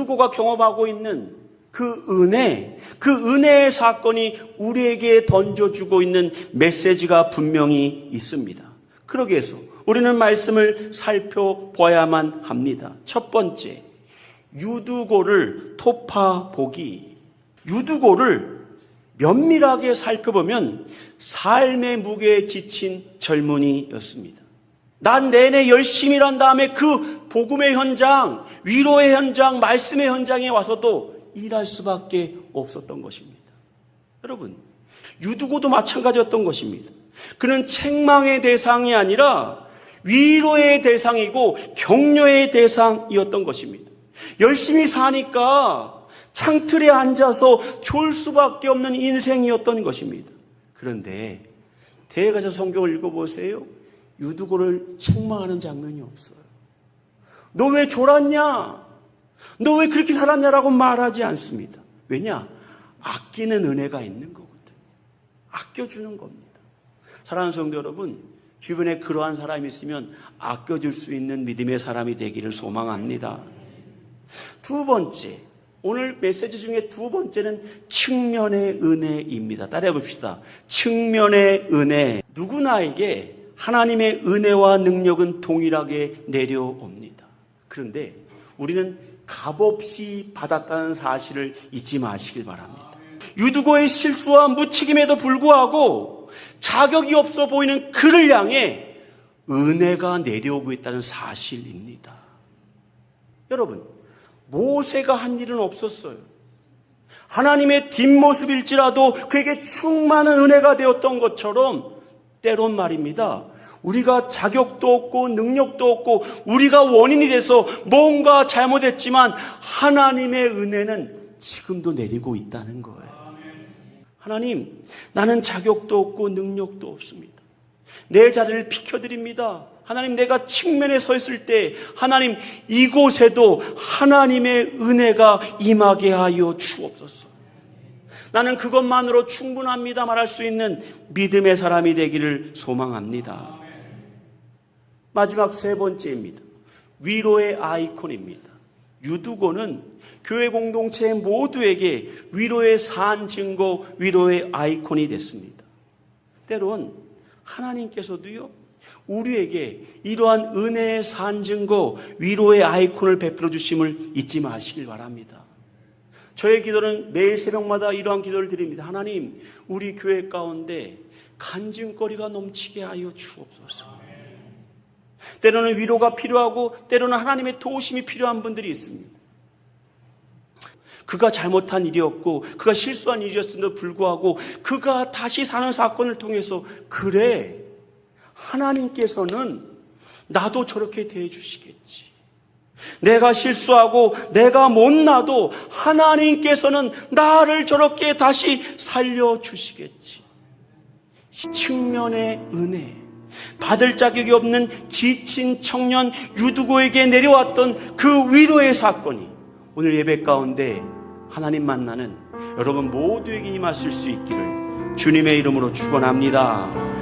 유두고가 경험하고 있는 그 은혜, 그 은혜의 사건이 우리에게 던져주고 있는 메시지가 분명히 있습니다. 그러기 위해서 우리는 말씀을 살펴봐야만 합니다. 첫 번째, 유두고를 토파보기. 유두고를 면밀하게 살펴보면 삶의 무게에 지친 젊은이였습니다. 난 내내 열심히 일한 다음에 그 복음의 현장, 위로의 현장, 말씀의 현장에 와서도 일할 수밖에 없었던 것입니다. 여러분, 유두고도 마찬가지였던 것입니다. 그는 책망의 대상이 아니라 위로의 대상이고 격려의 대상이었던 것입니다. 열심히 사니까 창틀에 앉아서 졸 수밖에 없는 인생이었던 것입니다. 그런데 대가서 성경을 읽어보세요. 유두고를 책망하는 장면이 없어요. 너 왜 졸았냐? 너 왜 그렇게 살았냐라고 말하지 않습니다. 왜냐? 아끼는 은혜가 있는 거거든. 아껴주는 겁니다. 사랑하는 성도 여러분, 주변에 그러한 사람이 있으면 아껴줄 수 있는 믿음의 사람이 되기를 소망합니다. 두 번째, 오늘 메시지 중에 두 번째는 측면의 은혜입니다. 따라해 봅시다. 측면의 은혜. 누구나에게 하나님의 은혜와 능력은 동일하게 내려옵니다. 그런데 우리는 값없이 받았다는 사실을 잊지 마시길 바랍니다. 유두고의 실수와 무책임에도 불구하고 자격이 없어 보이는 그를 향해 은혜가 내려오고 있다는 사실입니다. 여러분, 모세가 한 일은 없었어요. 하나님의 뒷모습일지라도 그에게 충만한 은혜가 되었던 것처럼 때론 말입니다. 우리가 자격도 없고 능력도 없고 우리가 원인이 돼서 뭔가 잘못했지만 하나님의 은혜는 지금도 내리고 있다는 거예요. 하나님, 나는 자격도 없고 능력도 없습니다. 내 자리를 비켜드립니다. 하나님, 내가 측면에 서 있을 때, 하나님, 이곳에도 하나님의 은혜가 임하게 하여 주옵소서. 나는 그것만으로 충분합니다. 말할 수 있는 믿음의 사람이 되기를 소망합니다. 마지막 세 번째입니다. 위로의 아이콘입니다. 유두고는 교회 공동체 모두에게 위로의 산 증거, 위로의 아이콘이 됐습니다. 때론 하나님께서도요, 우리에게 이러한 은혜의 산 증거, 위로의 아이콘을 베풀어 주심을 잊지 마시길 바랍니다. 저의 기도는 매일 새벽마다 이러한 기도를 드립니다. 하나님, 우리 교회 가운데 간증거리가 넘치게 하여 주옵소서. 때로는 위로가 필요하고 때로는 하나님의 도우심이 필요한 분들이 있습니다. 그가 잘못한 일이었고 그가 실수한 일이었음에도 불구하고 그가 다시 사는 사건을 통해서 그래 하나님께서는 나도 저렇게 대해 주시겠지. 내가 실수하고 내가 못나도 하나님께서는 나를 저렇게 다시 살려 주시겠지. 측면의 은혜. 받을 자격이 없는 지친 청년 유두고에게 내려왔던 그 위로의 사건이 오늘 예배 가운데 하나님 만나는 여러분 모두에게 임하실 수 있기를 주님의 이름으로 축원합니다.